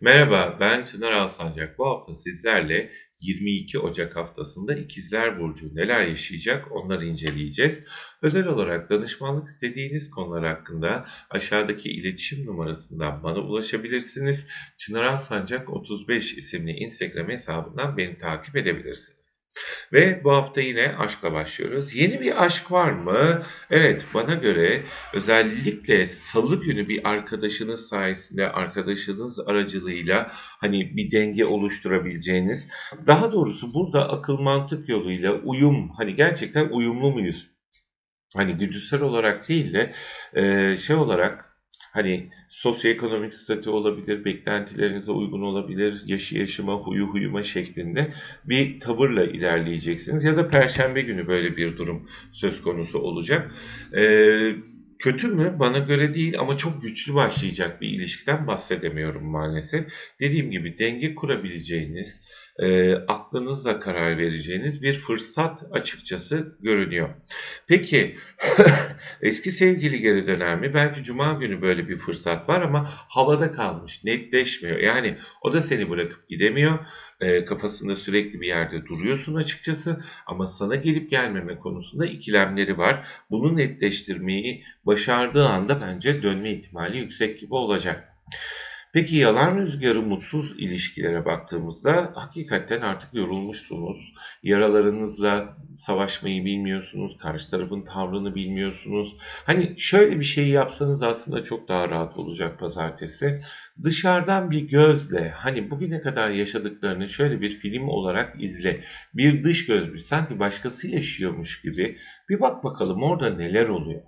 Merhaba, ben Çınar Alsancak. Bu hafta sizlerle 22 Ocak haftasında İkizler Burcu neler yaşayacak onları inceleyeceğiz. Özel olarak danışmanlık istediğiniz konular hakkında aşağıdaki iletişim numarasından bana ulaşabilirsiniz. Çınar Alsancak 35 isimli Instagram hesabından beni takip edebilirsiniz. Ve bu hafta yine aşkla başlıyoruz. Yeni bir aşk var mı? Evet, bana göre özellikle salı günü bir arkadaşınız sayesinde, arkadaşınız aracılığıyla hani bir denge oluşturabileceğiniz, daha doğrusu burada akıl mantık yoluyla uyum, hani gerçekten uyumlu muyuz? Hani güdüsel olarak değil de şey olarak Hani sosyoekonomik statü olabilir, beklentilerinize uygun olabilir, yaşı yaşıma, huyu huyuma şeklinde bir tavırla ilerleyeceksiniz. Ya da perşembe günü böyle bir durum söz konusu olacak. Ee, kötü mü? Bana göre değil ama çok güçlü başlayacak bir ilişkiden bahsedemiyorum maalesef. Dediğim gibi denge kurabileceğiniz, e, aklınızla karar vereceğiniz bir fırsat açıkçası görünüyor. Peki eski sevgili geri döner mi? Belki cuma günü böyle bir fırsat var ama havada kalmış, netleşmiyor. Yani o da seni bırakıp gidemiyor. E, kafasında sürekli bir yerde duruyorsun açıkçası ama sana gelip gelmeme konusunda ikilemleri var. Bunu netleştirmeyi başardığı anda bence dönme ihtimali yüksek gibi olacak. Peki yalan rüzgarı mutsuz ilişkilere baktığımızda hakikaten artık yorulmuşsunuz. Yaralarınızla savaşmayı bilmiyorsunuz. Karşı tarafın tavrını bilmiyorsunuz. Hani şöyle bir şey yapsanız aslında çok daha rahat olacak pazartesi. Dışarıdan bir gözle hani bugüne kadar yaşadıklarını şöyle bir film olarak izle. Bir dış göz bir sanki başkası yaşıyormuş gibi. Bir bak bakalım orada neler oluyor.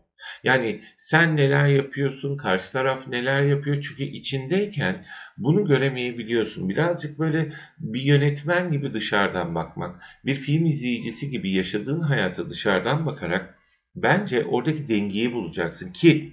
Yani sen neler yapıyorsun, karşı taraf neler yapıyor çünkü içindeyken bunu göremeyebiliyorsun. Birazcık böyle bir yönetmen gibi dışarıdan bakmak, bir film izleyicisi gibi yaşadığın hayata dışarıdan bakarak bence oradaki dengeyi bulacaksın ki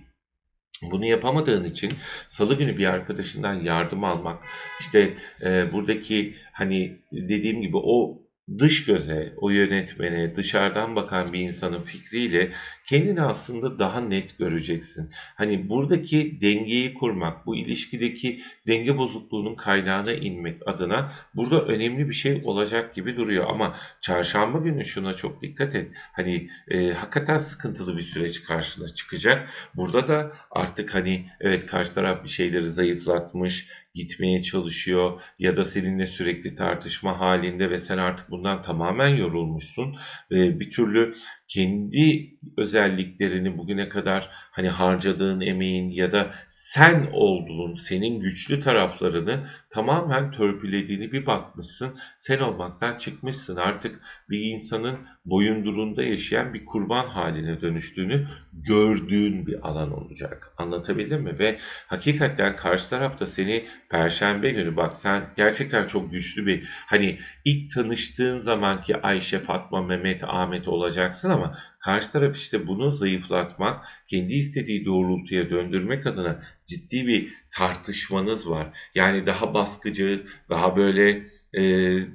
bunu yapamadığın için salı günü bir arkadaşından yardım almak, işte e, buradaki hani dediğim gibi o dış göze, o yönetmene, dışarıdan bakan bir insanın fikriyle kendini aslında daha net göreceksin. Hani buradaki dengeyi kurmak, bu ilişkideki denge bozukluğunun kaynağına inmek adına burada önemli bir şey olacak gibi duruyor. Ama çarşamba günü şuna çok dikkat et. Hani e, hakikaten sıkıntılı bir süreç karşına çıkacak. Burada da artık hani evet karşı taraf bir şeyleri zayıflatmış, gitmeye çalışıyor ya da seninle sürekli tartışma halinde ve sen artık bundan tamamen yorulmuşsun. Ve bir türlü kendi özelliklerini bugüne kadar hani harcadığın emeğin ya da sen olduğun, senin güçlü taraflarını tamamen törpülediğini bir bakmışsın. Sen olmaktan çıkmışsın. Artık bir insanın boyundurunda yaşayan bir kurban haline dönüştüğünü gördüğün bir alan olacak. Anlatabildim mi? Ve hakikaten karşı tarafta seni perşembe günü bak sen gerçekten çok güçlü bir hani ilk tanıştığın zamanki Ayşe, Fatma, Mehmet, Ahmet olacaksın ama karşı taraf işte bunu zayıflatmak, kendi istediği doğrultuya döndürmek adına ciddi bir tartışmanız var. Yani daha baskıcı, daha böyle e,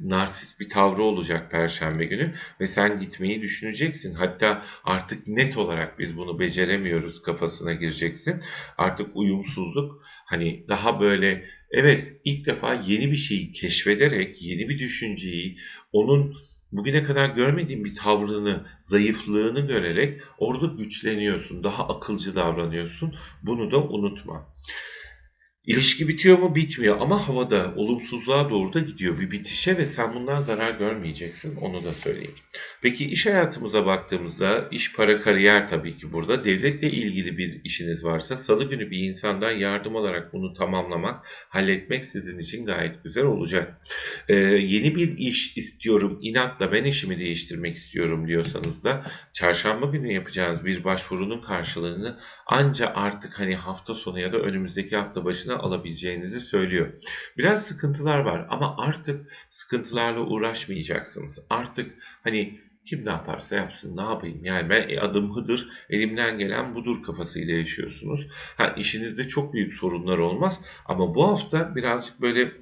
narsist bir tavrı olacak Perşembe günü ve sen gitmeyi düşüneceksin. Hatta artık net olarak biz bunu beceremiyoruz kafasına gireceksin. Artık uyumsuzluk hani daha böyle evet ilk defa yeni bir şeyi keşfederek yeni bir düşünceyi onun bugüne kadar görmediğin bir tavrını, zayıflığını görerek orada güçleniyorsun. Daha akılcı davranıyorsun. Bunu da unutma. İlişki bitiyor mu? Bitmiyor ama havada olumsuzluğa doğru da gidiyor bir bitişe ve sen bundan zarar görmeyeceksin onu da söyleyeyim. Peki iş hayatımıza baktığımızda iş para kariyer tabii ki burada devletle ilgili bir işiniz varsa salı günü bir insandan yardım alarak bunu tamamlamak, halletmek sizin için gayet güzel olacak. Ee, yeni bir iş istiyorum inatla ben işimi değiştirmek istiyorum diyorsanız da çarşamba günü yapacağınız bir başvurunun karşılığını anca artık hani hafta sonu ya da önümüzdeki hafta başına karşılığını alabileceğinizi söylüyor. Biraz sıkıntılar var ama artık sıkıntılarla uğraşmayacaksınız. Artık hani kim ne yaparsa yapsın ne yapayım yani ben adım Hıdır elimden gelen budur kafasıyla yaşıyorsunuz. Ha işinizde çok büyük sorunlar olmaz ama bu hafta birazcık böyle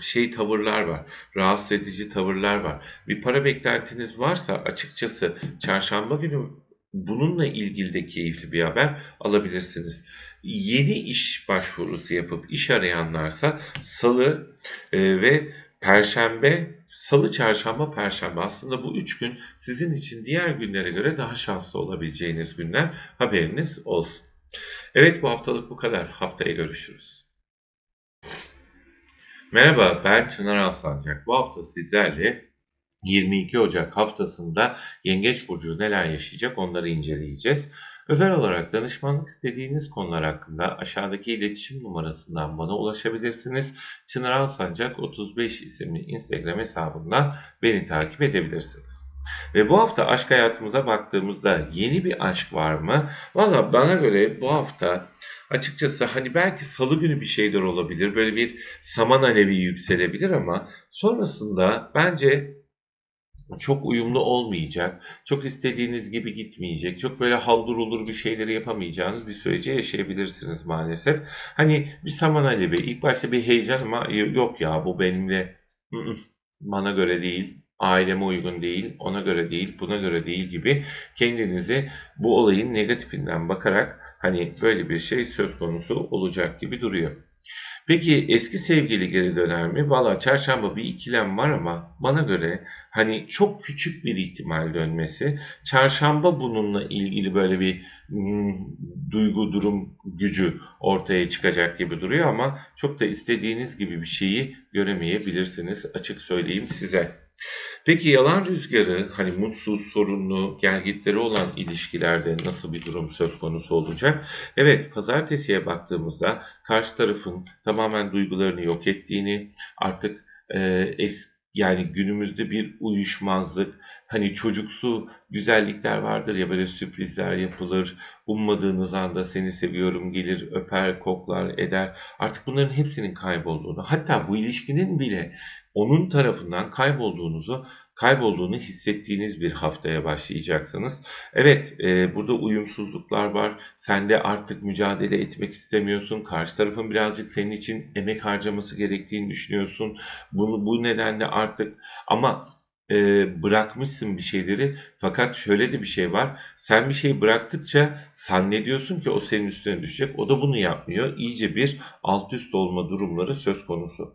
şey tavırlar var, rahatsız edici tavırlar var. Bir para beklentiniz varsa açıkçası çarşamba günü bununla ilgili de keyifli bir haber alabilirsiniz. Yeni iş başvurusu yapıp iş arayanlarsa salı e, ve perşembe, salı, çarşamba, perşembe aslında bu üç gün sizin için diğer günlere göre daha şanslı olabileceğiniz günler haberiniz olsun. Evet bu haftalık bu kadar. Haftaya görüşürüz. Merhaba ben Çınar Alsancak. Bu hafta sizlerle 22 Ocak haftasında Yengeç Burcu neler yaşayacak onları inceleyeceğiz. Özel olarak danışmanlık istediğiniz konular hakkında aşağıdaki iletişim numarasından bana ulaşabilirsiniz. Çınar Alsancak 35 isimli Instagram hesabından beni takip edebilirsiniz. Ve bu hafta aşk hayatımıza baktığımızda yeni bir aşk var mı? Valla bana göre bu hafta açıkçası hani belki salı günü bir şeyler olabilir. Böyle bir saman alevi yükselebilir ama sonrasında bence çok uyumlu olmayacak, çok istediğiniz gibi gitmeyecek, çok böyle haldır olur bir şeyleri yapamayacağınız bir süreci yaşayabilirsiniz maalesef. Hani bir saman alevi, ilk başta bir heyecan ama yok ya bu benimle bana göre değil, aileme uygun değil, ona göre değil, buna göre değil gibi kendinizi bu olayın negatifinden bakarak hani böyle bir şey söz konusu olacak gibi duruyor. Peki eski sevgili geri döner mi? Valla çarşamba bir ikilem var ama bana göre hani çok küçük bir ihtimal dönmesi. Çarşamba bununla ilgili böyle bir hmm, duygu durum gücü ortaya çıkacak gibi duruyor ama çok da istediğiniz gibi bir şeyi göremeyebilirsiniz açık söyleyeyim size. Peki yalan rüzgarı hani mutsuz, sorunlu, gelgitleri olan ilişkilerde nasıl bir durum söz konusu olacak? Evet, pazartesiye baktığımızda karşı tarafın tamamen duygularını yok ettiğini, artık e, es, yani günümüzde bir uyuşmazlık, hani çocuksu güzellikler vardır ya böyle sürprizler yapılır, ummadığınız anda seni seviyorum gelir, öper, koklar, eder. Artık bunların hepsinin kaybolduğunu, hatta bu ilişkinin bile onun tarafından kaybolduğunuzu kaybolduğunu hissettiğiniz bir haftaya başlayacaksınız. Evet, e, burada uyumsuzluklar var. Sen de artık mücadele etmek istemiyorsun. Karşı tarafın birazcık senin için emek harcaması gerektiğini düşünüyorsun. Bunu bu nedenle artık ama e, bırakmışsın bir şeyleri fakat şöyle de bir şey var. Sen bir şeyi bıraktıkça zannediyorsun ki o senin üstüne düşecek. O da bunu yapmıyor. İyice bir alt üst olma durumları söz konusu.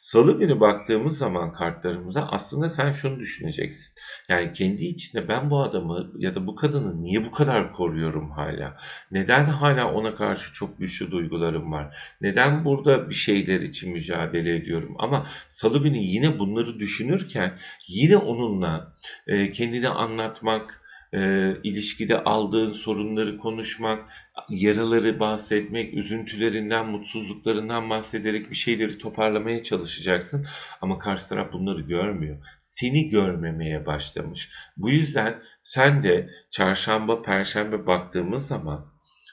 Salı günü baktığımız zaman kartlarımıza aslında sen şunu düşüneceksin. Yani kendi içinde ben bu adamı ya da bu kadını niye bu kadar koruyorum hala? Neden hala ona karşı çok güçlü duygularım var? Neden burada bir şeyler için mücadele ediyorum? Ama salı günü yine bunları düşünürken yine onunla kendini anlatmak, e, ilişkide aldığın sorunları konuşmak, yaraları bahsetmek, üzüntülerinden, mutsuzluklarından bahsederek bir şeyleri toparlamaya çalışacaksın. Ama karşı taraf bunları görmüyor. Seni görmemeye başlamış. Bu yüzden sen de çarşamba, perşembe baktığımız zaman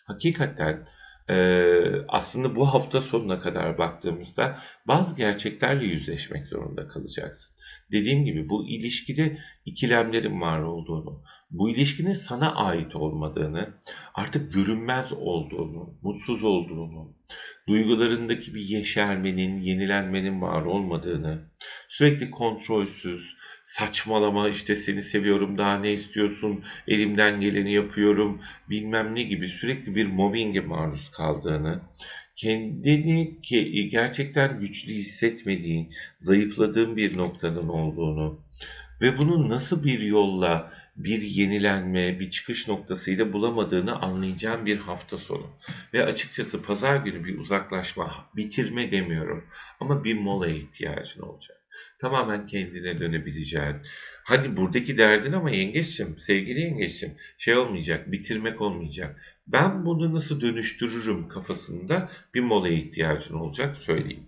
hakikaten Eee, aslında bu hafta sonuna kadar baktığımızda bazı gerçeklerle yüzleşmek zorunda kalacaksın. Dediğim gibi bu ilişkide ikilemlerin var olduğunu, bu ilişkinin sana ait olmadığını, artık görünmez olduğunu, mutsuz olduğunu, duygularındaki bir yeşermenin, yenilenmenin var olmadığını, sürekli kontrolsüz, saçmalama işte seni seviyorum daha ne istiyorsun, elimden geleni yapıyorum, bilmem ne gibi sürekli bir mobbinge maruz kaldığını, kendini gerçekten güçlü hissetmediğin, zayıfladığın bir noktanın olduğunu ve bunu nasıl bir yolla bir yenilenme, bir çıkış noktasıyla bulamadığını anlayacağım bir hafta sonu. Ve açıkçası pazar günü bir uzaklaşma, bitirme demiyorum ama bir molaya ihtiyacın olacak. Tamamen kendine dönebileceğin. Hadi buradaki derdin ama yengeçim, sevgili yengeçim şey olmayacak, bitirmek olmayacak. Ben bunu nasıl dönüştürürüm kafasında bir molaya ihtiyacın olacak söyleyeyim.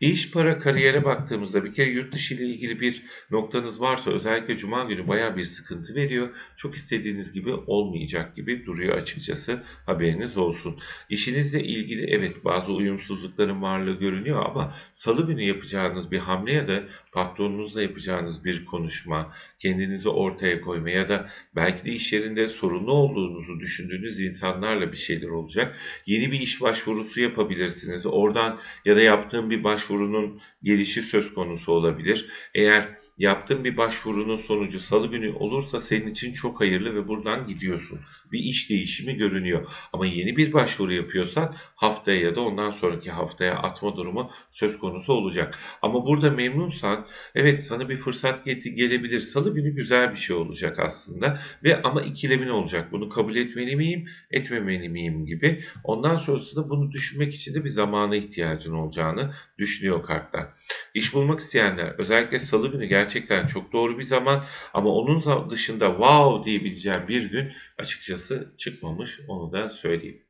İş, para, kariyere baktığımızda bir kere yurt dışı ile ilgili bir noktanız varsa özellikle cuma günü baya bir sıkıntı veriyor. Çok istediğiniz gibi olmayacak gibi duruyor açıkçası. Haberiniz olsun. İşinizle ilgili evet bazı uyumsuzlukların varlığı görünüyor ama salı günü yapacağınız bir hamle ya da patronunuzla yapacağınız bir konuşma, kendinizi ortaya koyma ya da belki de iş yerinde sorunlu olduğunuzu düşündüğünüz insanlarla bir şeyler olacak. Yeni bir iş başvurusu yapabilirsiniz. Oradan ya da yaptığım bir başvurunun gelişi söz konusu olabilir. Eğer yaptığın bir başvurunun sonucu salı günü olursa senin için çok hayırlı ve buradan gidiyorsun. Bir iş değişimi görünüyor. Ama yeni bir başvuru yapıyorsan haftaya ya da ondan sonraki haftaya atma durumu söz konusu olacak. Ama burada memnunsan evet sana bir fırsat ge- gelebilir. Salı günü güzel bir şey olacak aslında ve ama ikilemin olacak. Bunu kabul etmeli miyim, etmemeli miyim gibi. Ondan sonrasında bunu düşünmek için de bir zamana ihtiyacın olacağını düşünüyor kartlar. İş bulmak isteyenler özellikle salı günü gerçekten çok doğru bir zaman ama onun dışında wow diyebileceğim bir gün açıkçası çıkmamış onu da söyleyeyim.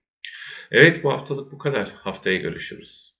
Evet bu haftalık bu kadar. Haftaya görüşürüz.